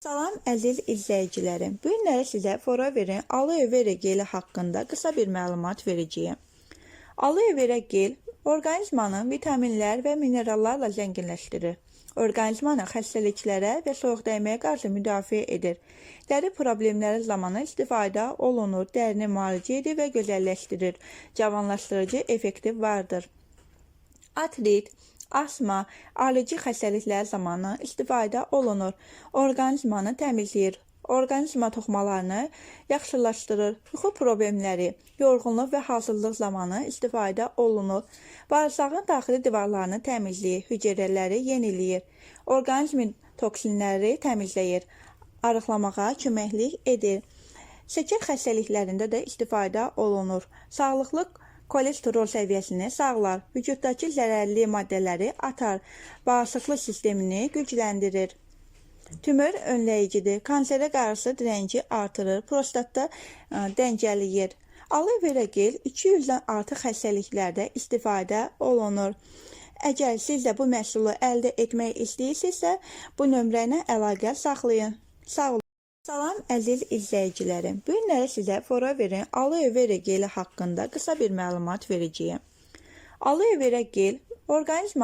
Salam əziz izləyicilərim. Bu günləri sizə Foraverin aloe vera geli haqqında qısa bir məlumat verəcəyəm. Aloe vera gel orqanizmanı vitaminlər və minerallarla zənginləşdirir. Orqanizmanı xəstəliklərə və soyuq dəyməyə qarşı müdafiə edir. Dəri problemləri zamanı istifadə olunur, dərini müalicə edir və gözəlləşdirir. Cavanlaşdırıcı effekti vardır. Artrit, asma, alerji xəstəlikləri zamanı istifadə olunur. Orqanizmanı təmizləyir. Orqanizma toxumalarını yaxşılaşdırır. Yuxu problemləri, yorğunluq və halsızlıq zamanı istifadə olunur. Bağırsağın daxili divarlarını təmizləyir, hüceyrələri yeniləyir. Orqanizmin toksinləri təmizləyir. Arıqlamağa köməklik edir. Şəkər xəstəliklərində də istifadə olunur. Sağlıqlı kolesterol səviyyəsini sağlar, vücuddakı zərərli maddələri atar, bağırsaqlı sistemini gücləndirir. Tümör önləyicidir, kanserə qarşı dirənci artırır, prostatda ə, dəngələyir. Aloe vera gel 200-dən artıq xəstəliklərdə istifadə olunur. Əgər siz də bu məhsulu əldə etmək istəyirsinizsə, bu nömrə ilə əlaqə saxlayın. Sağ olun. Salam əziz izləyicilərim. Bu günləri sizə Foraverin aloe vera geli haqqında qısa bir məlumat verəcəyəm. Aloe vera gel orqanizmanı